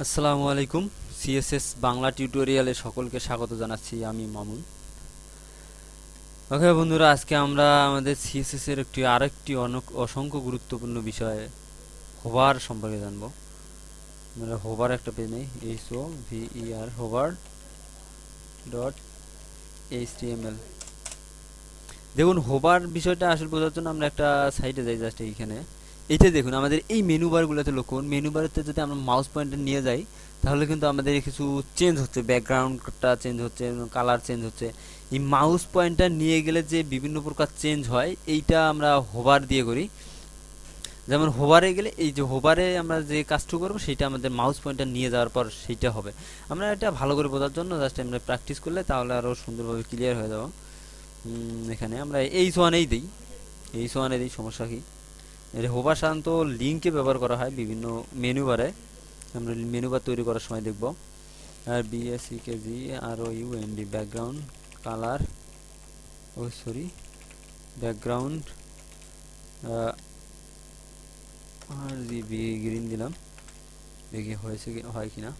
আসসালামু আলাইকুম। সিএসএস বাংলা টিউটোরিয়ালে সকলকে স্বাগত জানাচ্ছি আমি মামুন। ওকে বন্ধুরা, আজকে আমরা আমাদের সিএসএস এর একটি আরেকটি অনেক অসংখ্য গুরুত্বপূর্ণ বিষয় হোভার সম্পর্কে জানব। আমরা হোভার একটা পেজ নেই H O V E R hover dot HTML দেখুন হোভার বিষয়টা আসলে বোঝার জন্য আমরা একটা সাইটে যাই জাস্ট এইখানে। এইটা দেখুন, আমাদের এই মেনু বারগুলোতে লক্ষ্য করুন। মেনু বারেতে যদি আমরা মাউস পয়েন্টার নিয়ে যাই, তাহলে কিন্তু আমাদের কিছু চেঞ্জ হচ্ছে। ব্যাকগ্রাউন্ডটা চেঞ্জ হচ্ছে কালার চেঞ্জ হচ্ছে। এই মাউস পয়েন্টার নিয়ে গেলে যে বিভিন্ন প্রকার চেঞ্জ হয়, এইটা আমরা হোভার দিয়ে করি। যেমন হোভারে গেলে এই যে হোভারে আমরা যে কাজটু করব, সেটা আমাদের মাউস পয়েন্টার নিয়ে যাওয়ার পর সেইটা হবে। আমরা এটা ভালো করে বোঝার জন্য জাস্ট আমরা প্র্যাকটিস করলে তাহলে আরও সুন্দরভাবে ক্লিয়ার হয়ে যাব। এখানে আমরা এই সোয়ানেই দিই। এই সোয়ানে দিই, সমস্যা কি? এটা হোভার সাধারণত লিঙ্কে ব্যবহার করা হয় বিভিন্ন মেনু বারে। আমরা মেনু বার তৈরি করার সময় দেখব। আর B S C K G R O U N D background colour ও sorry background R G B green দিলাম। দেখি হয়েছে কি, হয় কিনা।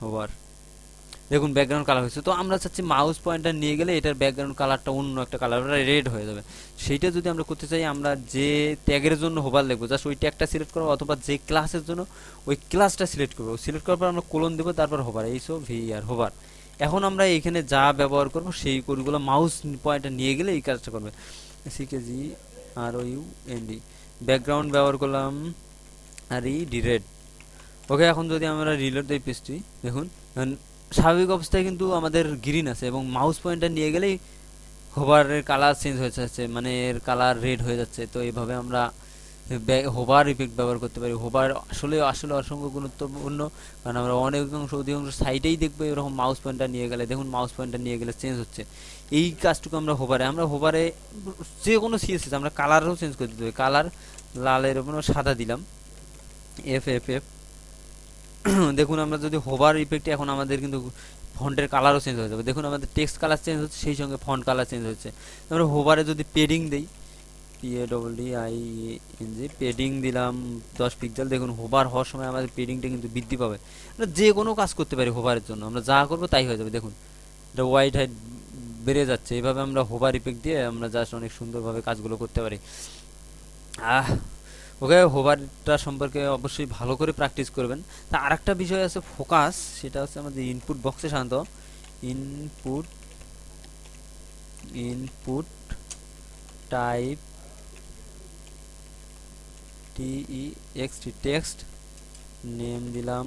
হোভার দেখুন ব্যাকগ্রাউন্ড কালার হয়েছে। তো আমরা চাচ্ছি মাউস পয়েন্টার নিয়ে গেলে এটার ব্যাকগ্রাউন্ড কালারটা অন্য একটা কালার রেড হয়ে যাবে। সেইটা যদি আমরা করতে চাই, আমরা যে ট্যাগের জন্য হোভার লিখব জাস্ট ওই ট্যাগটা সিলেক্ট করব অথবা যে ক্লাসের জন্য, ওই ক্লাসটা সিলেক্ট করব। সিলেক্ট করার পর আমরা কোলন দেবো, তারপর হোভার এইসব ভি আর হোভার এখন আমরা এখানে যা ব্যবহার করব, সেই কোডগুলো মাউস পয়েন্টার নিয়ে গেলে এই কাজটা করবে। C K G R O U N D background ব্যবহার করলাম, আর ই ডি রেড ওকে এখন যদি আমরা রিলোড দিই পেজটি দেখুন স্বাভাবিক অবস্থায় কিন্তু আমাদের গ্রিন আছে এবং মাউস পয়েন্টার নিয়ে গেলেই হোভারের কালার চেঞ্জ হয়ে যাচ্ছে মানে এর কালার রেড হয়ে যাচ্ছে। তো এইভাবে আমরা হোভার ইফেক্ট ব্যবহার করতে পারি। হোভার আসলে আসলে অসংখ্য গুরুত্বপূর্ণ, কারণ আমরা অনেক অংশ অধিকাংশ সাইডেই দেখব এরকম মাউস পয়েন্টার নিয়ে গেলে। দেখুন মাউস পয়েন্টার নিয়ে গেলে চেঞ্জ হচ্ছে। এই কাজটুকু আমরা হোভারে আমরা হোভারে যে কোনো সিএসএস আমরা কালারও চেঞ্জ করে দিতে পারি। কালার লালের উপর সাদা দিলাম এফ এফ এফ দেখুন, আমরা যদি হোভার ইফেক্ট এখন আমাদের কিন্তু ফন্টের কালারও চেঞ্জ হয়ে যাবে। দেখুন, আমাদের টেক্সট কালার চেঞ্জ হচ্ছে, সেই সঙ্গে ফন্ট কালার চেঞ্জ হচ্ছে। আমরা হোভারে যদি পেডিং দিই A double D I N G padding দিলাম দশ পিক্সেল দেখুন হোভার হওয়ার সময় আমাদের পেডিংটা কিন্তু বৃদ্ধি পাবে। আমরা যে কোনো কাজ করতে পারি হোভারের জন্য, আমরা যা করব তাই হয়ে যাবে। দেখুন, এটা হোয়াইট হাইট বেড়ে যাচ্ছে। এইভাবে আমরা হোভার ইফেক্ট দিয়ে আমরা জাস্ট অনেক সুন্দরভাবে কাজগুলো করতে পারি। আহ ওকে হোভারটা সম্পর্কে অবশ্যই ভালো করে প্র্যাকটিস করবেন। তা আর একটা বিষয় আছে ফোকাস সেটা হচ্ছে আমাদের ইনপুট বক্সে সাধারণত input input type T E X text name দিলাম।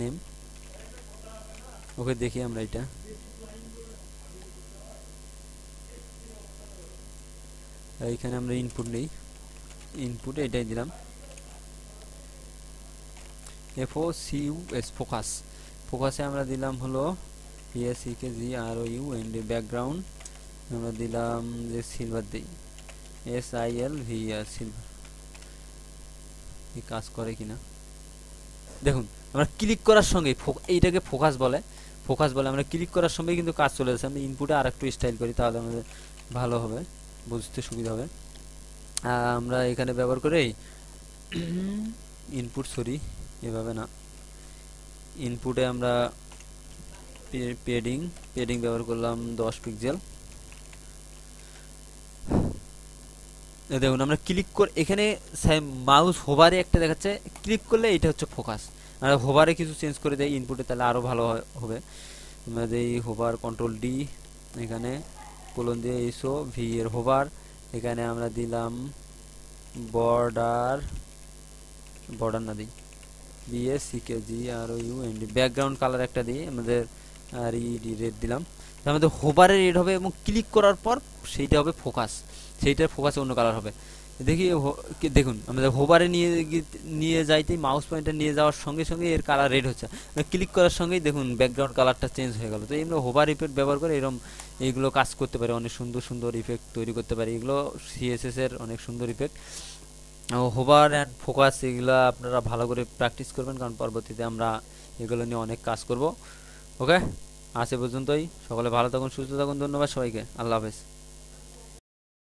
নেম ওকে দেখি আমরা এটা। এইখানে আমরা ইনপুট নেই। ইনপুট এটাই দিলাম। F O C U S focus ফোকাসে আমরা দিলাম হলো P S C K G R O U N background আমরা দিলাম যে সিলভার দিই। S I L V R silver এই কাজ করে কিনা? দেখুন, আমরা ক্লিক করার সঙ্গে এইটাকে ফোকাস বলে। ফোকাস বলে আমরা ক্লিক করার সঙ্গে কিন্তু কাজ চলে যাচ্ছে। আমরা ইনপুটে আর একটু স্টাইল করি, তাহলে আমাদের ভালো হবে। বুঝতে সুবিধা হবে। আমরা এখানে ব্যবহার করে ইনপুট সরি এভাবে না। ইনপুটে আমরা পেডিং পেডিং ব্যবহার করলাম দশ পিক্সেল দেখুন, আমরা ক্লিক করে, এখানে মাউস হোভারে একটা দেখাচ্ছে ক্লিক করলে এটা হচ্ছে ফোকাস আমরা হোভারে কিছু চেঞ্জ করে দেয় ইনপুটে তাহলে আরও ভালো হবে। আমরা দিই হোভার কন্ট্রোল ডি এখানে কোলন দিয়ে এসো ভি এর হোভার এখানে আমরা দিলাম বর্ডার বর্ডার না দিই। B S C K G R U N background colour একটা দিই আমাদের আর ই ডি রেড দিলাম আমাদের হোভারে রেড হবে এবং ক্লিক করার পর সেইটা হবে ফোকাস সেইটার ফোকাসে অন্য কালার হবে। দেখি দেখুন, আমাদের হোভারে নিয়ে নিয়ে যাইতেই মাউস পয়েন্টার নিয়ে যাওয়ার সঙ্গে সঙ্গে এর কালার রেড হচ্ছে। ক্লিক করার সঙ্গেই দেখুন ব্যাকগ্রাউন্ড কালারটা চেঞ্জ হয়ে গেল। তো আমরা হোভার ইফেক্ট ব্যবহার করে এরকম এইগুলো কাজ করতে পারে, অনেক সুন্দর সুন্দর ইফেক্ট তৈরি করতে পারি। এগুলো সিএসএস এর অনেক সুন্দর ইফেক্ট হোভার অ্যান্ড ফোকাস এগুলো আপনারা ভালো করে প্র্যাকটিস করবেন, কারণ পরবর্তীতে আমরা এগুলো নিয়ে অনেক কাজ করব। ওকে এ পর্যন্তই। সকলে ভালো থাকুন, সুস্থ থাকুন। ধন্যবাদ সবাইকে। আল্লাহ হাফেজ।